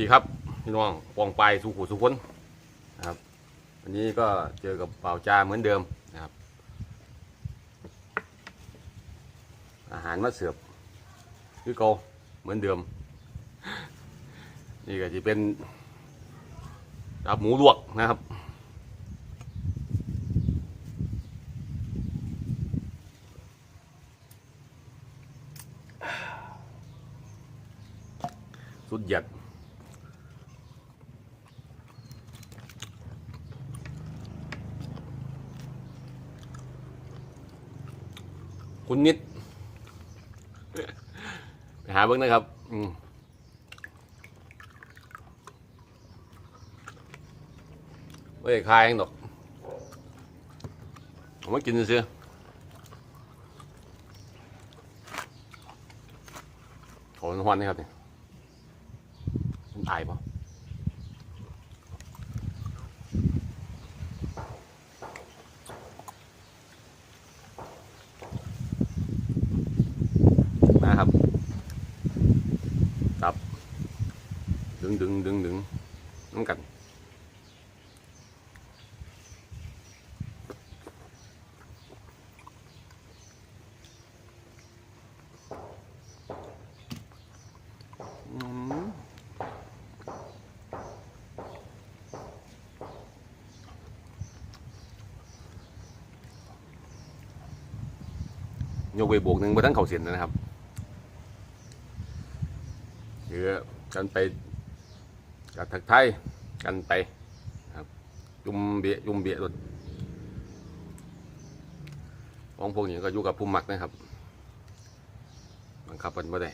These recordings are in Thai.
ดีครับพี่น้องปองไปายสุขุสุขนนะครับวันนี้ก็เจอกับเป่าจาเหมือนเดิมนะครับ อาหารมาเสิร์ฟคือเก่าเหมือนเดิม นี่ก็จะเป็นดับหมูลวกนะครับสุดหยัด คุณนิด ไปหาเบิ้งนะครับ อืมไม่ได้คายเองดอกผมไมากินซื้อโหมันหวานนี่ครับเนี่ยมันอายปะนะครับ ตับ ดึงดึงดึงดึงน้ำกันยกเวบวกหนึ่งบนทั้งเข่าเสียนนะครับเรือกันไป กับทักไทายกันไปครับจุ่มเบียจุ่มเบียรถของพวกนี้ก็อยู่กับผู้มักนะครับ บังคับกันไม่ได้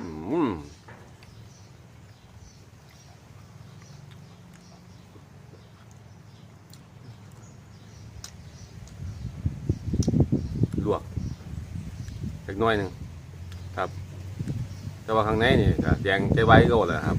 อืมลวกเล็ก น้อยหนึ่งครับ แต่ว่าข้างในนี่ก็แดงใจไว้ก็หมดแล้วครับ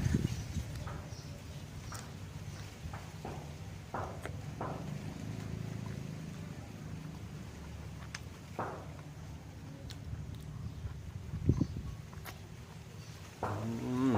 อืม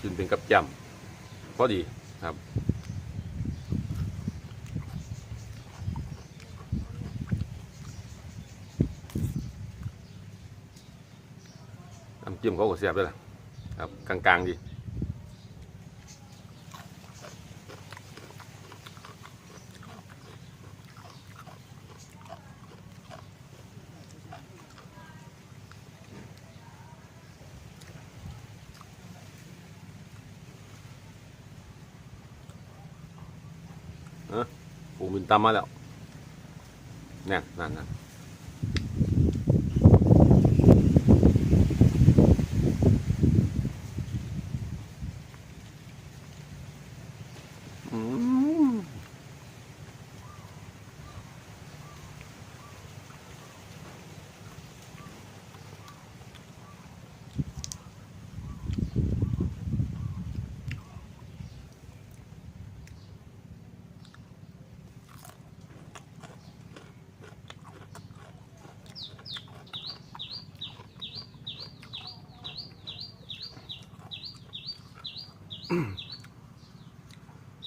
กิ นเป็นกับจำพอดีครับน้ำจิ้มเขาก็เสียบด้วยล่ะครับกลางๆดีเออ มินตามมาแล้วแน่นนั่นนั่น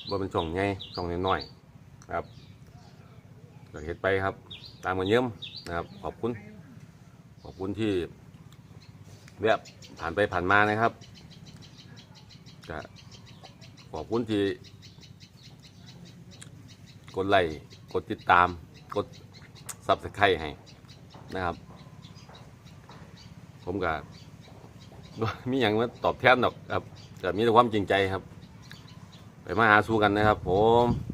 ว่าเป็นช่องไงช่องน้อยๆครับก็เห็ดไปครับ ตามกันเยี่ยมนะครับ ขอบคุณ ขอบคุณที่แวะผ่านไปผ่านมานะครับก็ขอบคุณที่ กดไลค์กดติดตาม กดซับสไครต์ให้นะครับ ผมก็มีอย่างมาตอบแทนดอกครับ แต่มีแต่ความจริงใจครับ ไปมาหาสู้กันนะครับ ผมอืม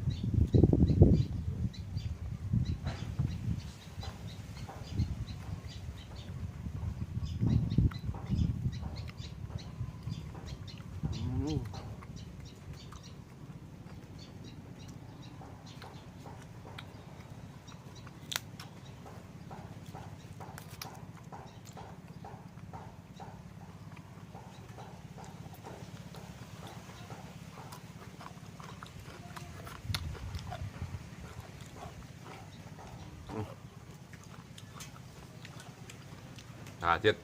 หาเจ็ด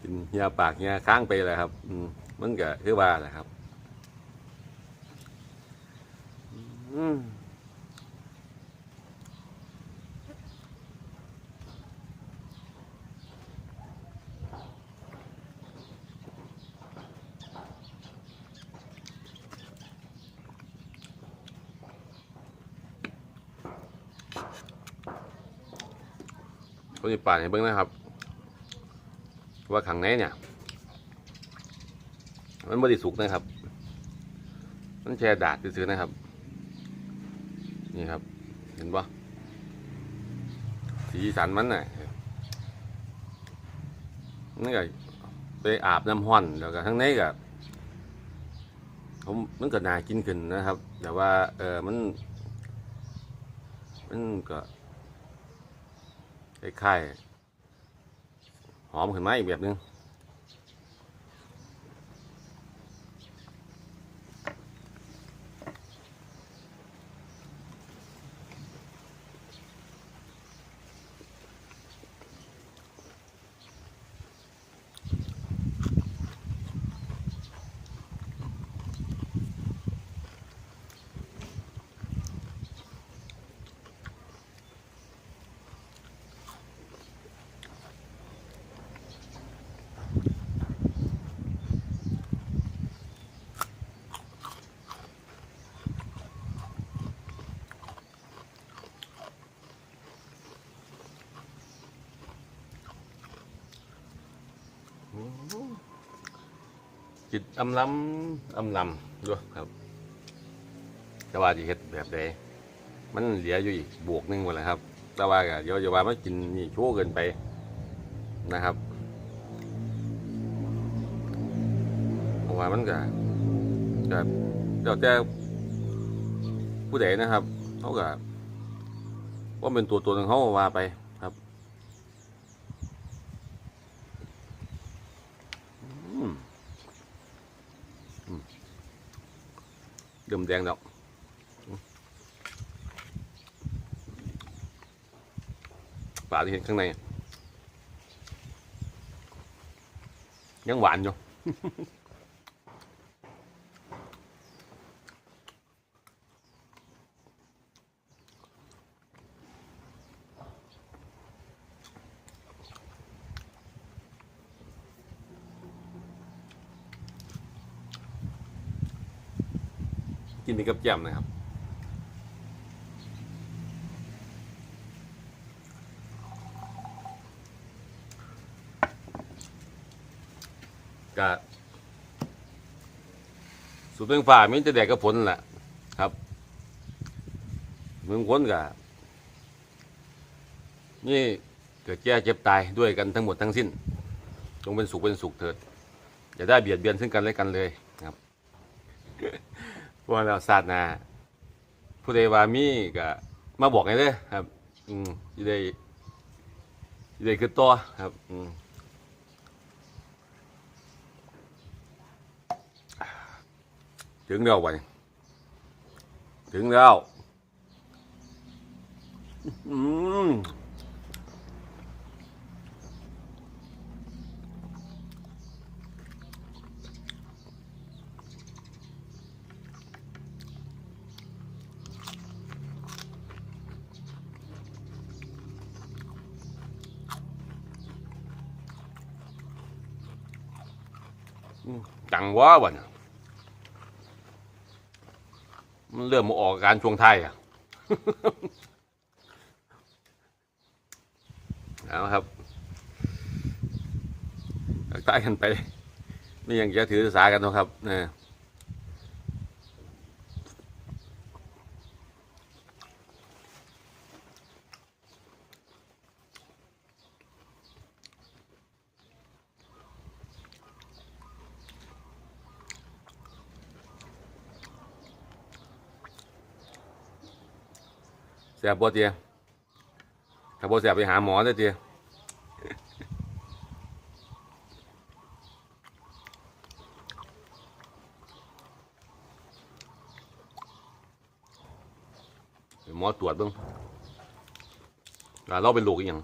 กินเหียปากเหียค้างไปเลยครับ อืมมันก็คือว่าแหละครับ อืม คนญี่ปุ่นให้เบิ่งนะครับ ว่าขังในเนี่ย มันบริสุกนะครับ มันแช่ดาดซื้อนะครับ นี่ครับ เห็นปะสีสันมันน่ะนี่ก็ไปอาบน้ำห้อนแล้วก็ทั้งในก็ผมมันก็น่ากินขึ้นนะครับ แต่ว่า เออมัน มันก็ คล้ายๆหอมขึ้นมาอีกแบบนึง จิตอำลำอำลำด้วยครับ แต่ว่าจะเฮ็ดแบบใดมันเหลืออยู่อีกบวกนึงหมดแล้วครับ แต่ว่าก็เดี๋ยวจะว่ามากินนี่โชว์เกินไปนะครับเพราะว่ามันก็ก็เดี๋ยวแต่ผู้ใดนะครับเขาก็ว่าเป็นตัวตัวหนึงเขาว่าไปครับอืม เดิมแดงดอกปลาที่เห็นข้างในยังหวานอยู่ กินเป็นกับแจ่มนะครับกะสูตรเมืองฝ่ามีแต่แดกกับผลแหละครับ เมืองพ้นกะนี่เกิดแก่เจ็บตายด้วยกันทั้งหมดทั้งสิ้น จงเป็นสุขเป็นสุขเถิด อย่าได้เบียดเบียนซึ่งกันและกันเลยครับ วกเราศาสตร์นาผู้ใดว่ามีก็มาบอกไงเด้อครับ อืมสิได้สิได้คือตัวครับ อืมถึงแล้ววันถึงแล้ว อืม จังวะวันมันเริ่มมาออกการช่วงไทยอะเอาครับใต้กันไป ไม่ยังจะถือสากันนะครับเนี่ย แสบบ่เตียถ้าบ่แสบไปหาหมอเด้อเตียหมอตรวจเบิ่งเราเป็นลูกอีหยัง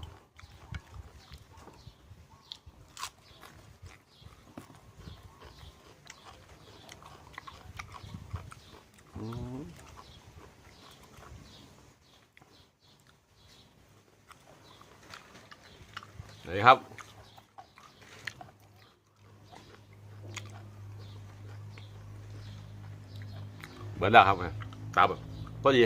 อืม ดีครับ เหมือนแล้วครับตาแบบพอดี